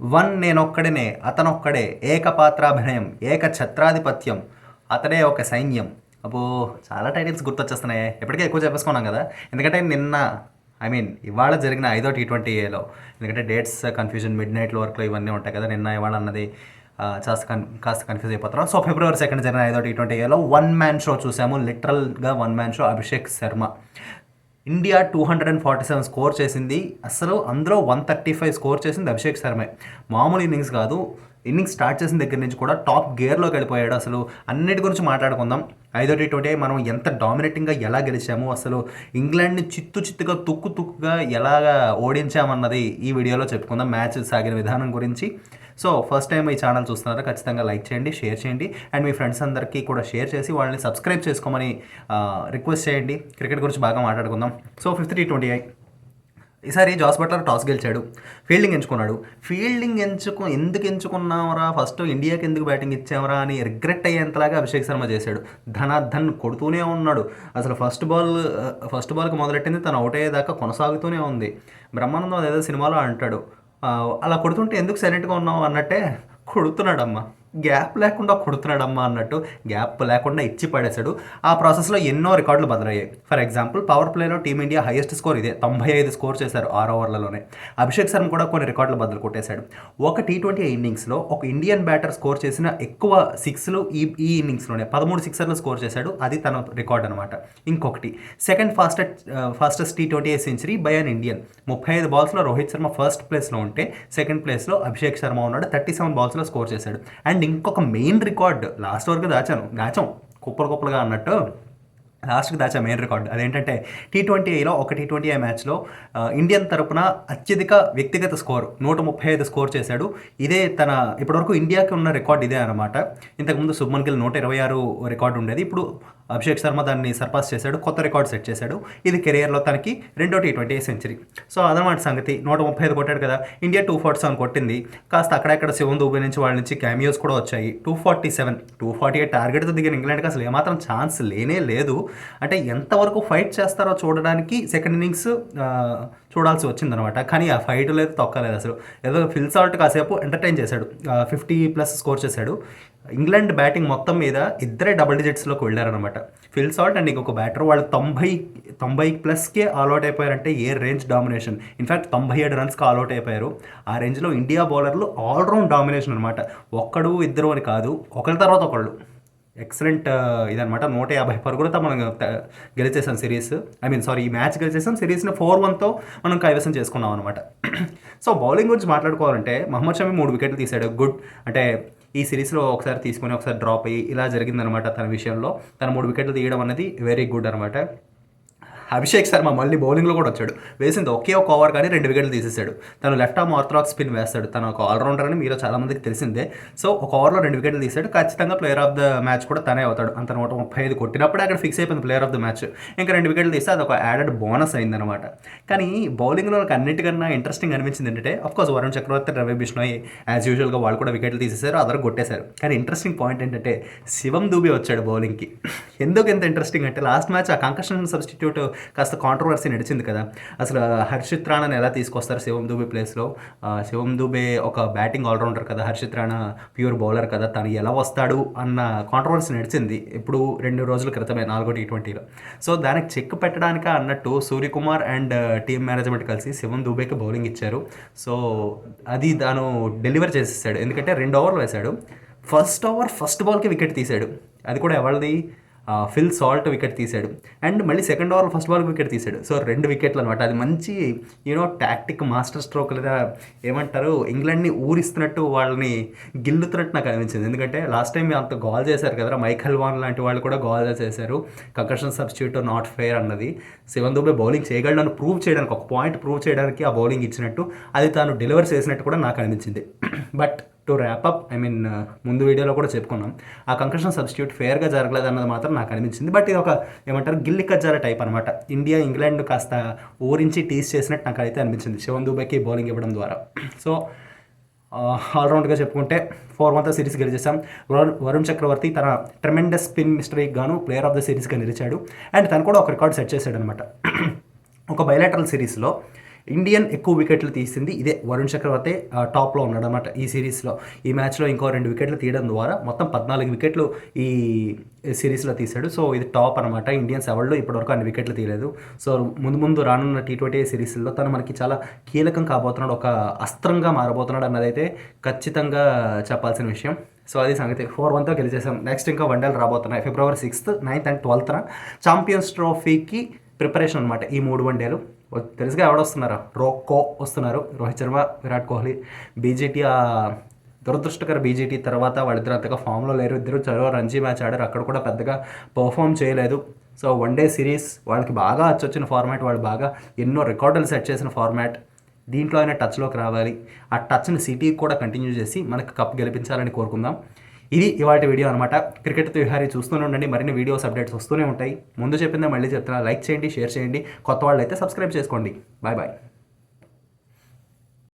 One నేనొక్కడినే అతనొక్కడే ఏకపాత్రాభినయం ఏక ఛత్రాధిపత్యం అతడే ఒక సైన్యం. అబ్బో చాలా టైటిల్స్ గుర్తొచ్చేస్తున్నాయి. ఎప్పటికే ఎక్కువ చెప్పేసుకున్నాం కదా. ఎందుకంటే నిన్న ఐ మీన్ ఇవాళ జరిగిన ఐదో టీ ట్వంటీ ఏలో ఎందుకంటే డేట్స్ కన్ఫ్యూజన్ మిడ్ నైట్లో వర్క్లో ఇవన్నీ ఉంటాయి కదా నిన్న ఇవాళ అన్నది కాస్త కన్ కాస్త కన్ఫ్యూజ్ అయిపోతున్నాం సో ఫిబ్రవరి సెకండ్ జరిగిన ఐదో టీ ట్వంటీ ఏలో వన్ మ్యాన్ షో చూసాము. లిటరల్గా one man show Abhishek Sharma. India two hundred and forty seven score చేసింది. అసలు అందులో వన్ థర్టీ ఫైవ్ స్కోర్ చేసింది అభిషేక్ శర్మే. మామూలు ఇన్నింగ్స్ కాదు. ఇన్నింగ్స్ స్టార్ట్ చేసిన దగ్గర నుంచి కూడా టాప్ గేర్లోకి వెళ్ళిపోయాడు అసలు. అన్నిటి గురించి మాట్లాడుకుందాం. ఐదో టీ ట్వంటీ మనం ఎంత డామినేటింగ్గా ఎలా గెలిచాము అసలు ఇంగ్లాండ్ని చిత్తు చిత్తుగా తుక్కు తుక్కుగా ఎలాగా ఓడించామన్నది ఈ వీడియోలో చెప్పుకుందాం. మ్యాచ్ సాగిన విధానం గురించి. సో ఫస్ట్ టైం ఈ ఛానల్ చూస్తున్నారా ఖచ్చితంగా లైక్ చేయండి షేర్ చేయండి. అండ్ మీ ఫ్రెండ్స్ అందరికీ కూడా షేర్ చేసి వాళ్ళని సబ్స్క్రైబ్ చేసుకోమని రిక్వెస్ట్ చేయండి. క్రికెట్ గురించి బాగా మాట్లాడుకుందాం. సో ఫిఫ్త్ టీ ట్వంటీ ఈసారి జాస్ బట్లర్ టాస్ గెలిచాడు. ఫీల్డింగ్ ఎంచుకున్నాడు. ఫీల్డింగ్ ఎంచుకు ఎందుకు ఎంచుకున్నామరా ఫస్ట్ ఇండియాకి ఎందుకు బ్యాటింగ్ ఇచ్చామరా అని రిగ్రెట్ అయ్యేంతలాగా అభిషేక్ శర్మ చేశాడు. ధనాధన్ కొడుతూనే ఉన్నాడు. అసలు ఫస్ట్ బాల్ ఫస్ట్ బాల్కి మొదలెట్టింది తను అవుట్ అయ్యేదాకా కొనసాగుతూనే ఉంది. బ్రహ్మానందం అదేదో సినిమాలో అంటాడు. అలా కొడుతుంటే ఎందుకు సైలెంట్గా ఉన్నావు అన్నట్టే కొడుతున్నాడమ్మా. గ్యాప్ లేకుండా కొడుతున్నాడమ్మా అన్నట్టు గ్యాప్ లేకుండా ఇచ్చి పడేశాడు. ఆ ప్రాసెస్లో ఎన్నో రికార్డులు బదులయ్యాయి. ఫర్ ఎగ్జాంపుల్ పవర్ ప్లేలో టీమిండియా హైయెస్ట్ స్కోర్ ఇదే తొంభై ఐదు స్కోర్ చేశారు ఆరు ఓవర్లలోనే. అభిషేక్ శర్మ కూడా కొన్ని రికార్డులు బదులు కొట్టేశాడు. ఒక టీ ట్వంటీ ఇన్నింగ్స్లో ఒక ఇండియన్ బ్యాటర్ స్కోర్ చేసిన ఎక్కువ సిక్స్లు ఈ ఈ ఇన్నింగ్స్లోనే పదమూడు సిక్సర్లు స్కోర్ చేశాడు. అది తన రికార్డ్ అనమాట ఇంకొకటి second fastest fastest T twenty century by an Indian. ముప్పై ఐదు బాల్స్లో రోహిత్ శర్మ ఫస్ట్ ప్లేస్లో ఉంటే సెకండ్ ప్లేస్లో అభిషేక్ శర్మ ఉన్నాడు. థర్టీ సెవెన్ బాల్స్లో స్కోర్ చేశాడు. అండ్ ఇంకొక మెయిన్ రికార్డ్ లాస్ట్ వరకు దాచాను. దాచాం. కుప్పలు కుప్పలుగా అన్నట్టు లాస్ట్కి దాచా మెయిన్ రికార్డ్ అదేంటంటే టీ ట్వంటీలో ఒక టీ ట్వంటీ ఐ మ్యాచ్లో ఇండియన్ తరపున అత్యధిక వ్యక్తిగత స్కోర్ నూట ముప్పై ఐదు స్కోర్ చేశాడు. ఇదే తన ఇప్పటివరకు ఇండియాకి ఉన్న రికార్డ్ ఇదే అనమాట ఇంతకుముందు శుభ్మన్ గిల్ నూట ఇరవై ఆరు రికార్డు ఉండేది. ఇప్పుడు అభిషేక్ శర్మ దాన్ని సర్పాస్ చేశాడు కొత్త రికార్డ్ సెట్ చేశాడు. ఇది కెరియర్లో తనకి రెండో టీ ట్వంటీ సెంచరీ. సో అదనమాట సంగతి. నూట ముప్పై ఐదు కొట్టాడు కదా. ఇండియా టూ ఫార్టీ సెవెన్ కొట్టింది. కాస్త అక్కడక్కడ శివన్ దూబే నుంచి వాళ్ళ నుంచి క్యామియోస్ కూడా వచ్చాయి. Two forty seven two forty eight టార్గెట్తో దిగిన ఇంగ్లాండ్కి అసలు ఏమాత్రం ఛాన్స్ లేనే లేదు. అంటే ఎంతవరకు ఫైట్ చేస్తారో చూడడానికి సెకండ్ ఇన్నింగ్స్ చూడాల్సి వచ్చిందనమాట. కానీ ఆ ఫైట్ లేదు తొక్కలేదు అసలు. ఏదో ఫిల్ సాల్ట్ కాసేపు ఎంటర్టైన్ చేశాడు. ఫిఫ్టీ ప్లస్ స్కోర్ చేశాడు. ఇంగ్లాండ్ బ్యాటింగ్ మొత్తం మీద ఇద్దరే డబుల్ డిజిట్స్లోకి వెళ్ళారనమాట ఫిల్ సాల్ట్ అండ్ ఇంకొక బ్యాటర్ వాళ్ళు తొంభై తొంభై ప్లస్కే ఆల్అౌట్ అయిపోయారంటే ఏ రేంజ్ డామినేషన్ ఇన్ఫాక్ట్ తొంభై ఏడు రన్స్కి ఆల్అౌట్ అయిపోయారు. ఆ రేంజ్లో ఇండియా బౌలర్లు ఆల్రౌండ్ డామినేషన్ అనమాట ఒక్కడు ఇద్దరు అని కాదు ఒకరి తర్వాత ఒకళ్ళు. ఎక్సలెంట్ uh, ఇదనమాట నూట యాభై పరుగులతో మనం గెలిచేసాం సిరీస్. ఐ మీన్ సారీ ఈ మ్యాచ్ గెలిచేసాం సిరీస్ని ఫోర్ వన్తో మనం కైవసం చేసుకున్నాం అనమాట సో బౌలింగ్ గురించి మాట్లాడుకోవాలంటే మహమ్మద్ షమి మూడు వికెట్లు తీశాడు. గుడ్ అంటే ఈ సిరీస్లో ఒకసారి తీసుకొని ఒకసారి డ్రాప్ అయ్యి ఇలా జరిగిందనమాట తన విషయంలో. తన మూడు వికెట్లు తీయడం అనేది వెరీ గుడ్ అనమాట అభిషేక్ శర్మ మళ్ళీ బౌలింగ్లో కూడా వచ్చాడు. వేసింది ఒకే ఒక ఓవర్ కానీ రెండు వికెట్లు తీసేశాడు తను లెఫ్ట్ ఆర్మ్ ఆర్థరాక్స్ స్పిన్ వేస్తాడు. తను ఒక ఆల్రౌండర్ అని మీరు చాలామందికి తెలిసిందే. సో ఒక ఓవర్లో రెండు వికెట్లు తీశాడు ఖచ్చితంగా ప్లేయర్ ఆఫ్ ద మ్యాచ్ కూడా తనే అవుతాడు. అంత నూట ముప్పై ఐదు కొట్టినప్పుడే అక్కడ ఫిక్స్ అయిపోయింది ప్లేయర్ ఆఫ్ ద మ్యాచ్. ఇంకా రెండు వికెట్లు తీస్తే అది ఒక యాడెడ్ బోనస్ అయిందనమాట కానీ బౌలింగ్లో నాకు అన్నిటికన్నా ఇంట్రెస్టింగ్ అనిపించింది ఏంటంటే of course Varun Chakravarthy Ravi Bishnoi as యూజువల్గా వాళ్ళు కూడా వికెట్లు తీసేశారు అదర్ కొట్టేశారు. కానీ ఇంట్రెస్టింగ్ పాయింట్ ఏంటంటే శివం దూబి వచ్చాడు బౌలింగ్కి. ఎందుకు ఎంత ఇంట్రెస్టింగ్ అంటే లాస్ట్ మ్యాచ్ ఆ కంకషన్ సబ్స్టిట్యూట్ కాస్త కాంట్రవర్సీ నడిచింది కదా. అసలు హర్షిత్ రాణాని ఎలా తీసుకొస్తారు శివం దుబే ప్లేస్లో శివం దుబే ఒక బ్యాటింగ్ ఆల్రౌండర్ కదా హర్షిత్ రాణా ప్యూర్ బౌలర్ కదా తను ఎలా వస్తాడు అన్న కాంట్రవర్సీ నడిచింది ఇప్పుడు రెండు రోజుల క్రితమే నాలుగో టీ ట్వంటీలో సో దానికి చెక్ పెట్టడానిక అన్నట్టు సూర్యకుమార్ అండ్ టీమ్ మేనేజ్మెంట్ కలిసి శివం దుబేకి బౌలింగ్ ఇచ్చారు. సో అది తాను డెలివర్ చేసేసాడు. ఎందుకంటే రెండు ఓవర్లు వేశాడు. ఫస్ట్ ఓవర్ ఫస్ట్ బాల్కి వికెట్ తీశాడు. అది కూడా ఎవరిది? ఫిల్ సాల్ట్ వికెట్ తీశాడు. అండ్ మళ్ళీ second over first ball wicket తీశాడు. సో రెండు వికెట్లు అనమాట అది మంచి యూనో టాక్టిక్ మాస్టర్ స్ట్రోక్ లేదా ఏమంటారు ఇంగ్లాండ్ని ఊరిస్తున్నట్టు వాళ్ళని గిల్లుతున్నట్టు నాకు అనిపించింది. ఎందుకంటే లాస్ట్ టైం అంత గోల్ చేశారు కదా మైఖల్ వాన్ లాంటి వాళ్ళు కూడా గోల్ చేశారు కంకర్షన్ సబ్స్టిట్యూట్ నాట్ ఫెయిర్ అన్నది. శివన్ దుబే బౌలింగ్ చేయగలను ప్రూవ్ చేయడానికి ఒక పాయింట్ ప్రూవ్ చేయడానికి ఆ బౌలింగ్ ఇచ్చినట్టు అది తాను డెలివర్ చేసినట్టు కూడా నాకు అనిపించింది. But to wrap up I mean ముందు వీడియోలో కూడా చెప్పుకున్నాం. ఆ కంకషన్ సబ్స్టిట్యూట్ ఫేర్గా జరగలేదు అన్నది మాత్రం నాకు అనిపించింది. బట్ ఇది ఒక ఏమంటారు గిల్లి కజ్జాల టైప్ అనమాట ఇండియా ఇంగ్లాండ్ కాస్త ఊరించి టీస్ చేసినట్టు నాకు అయితే అనిపించింది. శివన్ దూబేకి బౌలింగ్ ఇవ్వడం ద్వారా. సో ఆల్రౌండ్గా చెప్పుకుంటే ఫోర్ మంత్ సిరీస్ గెలిచేసాం వరుణ్ వరుణ్ చక్రవర్తి తన ట్రెమెండస్ స్పిన్ మిస్టరీకి గాను ప్లేయర్ ఆఫ్ ద సిరీస్గా నిలిచాడు. అండ్ తను కూడా ఒక రికార్డ్ సెట్ చేశాడు అనమాట ఒక బయలాటరల్ సిరీస్లో ఇండియన్ ఎక్కువ వికెట్లు తీసింది ఇదే వరుణ్ చక్రవర్తి ఆ, టాప్లో ఉన్నాడనమాట ఈ సిరీస్లో. ఈ మ్యాచ్లో ఇంకో రెండు వికెట్లు తీయడం ద్వారా మొత్తం పద్నాలుగు వికెట్లు ఈ సిరీస్లో తీశాడు. సో ఇది టాప్ అనమాట ఇండియన్స్ ఎవరిలో ఇప్పటివరకు అన్ని వికెట్లు తీయలేదు. సో ముందు ముందు రానున్న టీ ట్వంటీ సిరీస్లో తను మనకి చాలా కీలకం కాబోతున్నాడు ఒక అస్త్రంగా మారబోతున్నాడు అన్నదైతే ఖచ్చితంగా చెప్పాల్సిన విషయం. సో అది సంగతి. ఫోర్ వన్తో గెలిచేసాం నెక్స్ట్ ఇంకా వన్డేలు రాబోతున్నాయి. ఫిబ్రవరి సిక్స్త్ నైన్త్ అండ్ ట్వెల్త్న ఛాంపియన్స్ ట్రోఫీకి ప్రిపరేషన్ అనమాట ఈ మూడు వన్డేలు. తెలుసుగా ఎవడొస్తున్నారు? రోకో వస్తున్నారు. రోహిత్ శర్మ విరాట్ కోహ్లీ. బీజేటీ ఆ దురదృష్టకర బీజేటీ తర్వాత వాళ్ళిద్దరు అంతగా ఫామ్లో లేరు. ఇద్దరు చదువు రంజీ మ్యాచ్ ఆడారు. అక్కడ కూడా పెద్దగా పర్ఫామ్ చేయలేదు. సో వన్ డే సిరీస్ వాళ్ళకి బాగా అచ్చొచ్చిన ఫార్మాట్ వాళ్ళు బాగా ఎన్నో రికార్డులు సెట్ చేసిన ఫార్మాట్. దీంట్లో అయినా టచ్లోకి రావాలి. ఆ టచ్ని సిటీకి కూడా కంటిన్యూ చేసి మనకు కప్ గెలిపించాలని కోరుకుందాం. ఇది ఇవాటి వీడియో అనమాట క్రికెట్ విహారీ చూస్తూనే ఉండండి. మరిన్ని వీడియోస్ అప్డేట్స్ వస్తూనే ఉంటాయి. ముందు చెప్పిందే మళ్ళీ చెప్తున్నా. లైక్ చేయండి షేర్ చేయండి. కొత్త వాళ్ళు అయితే సబ్స్క్రైబ్ చేసుకోండి. Bye bye.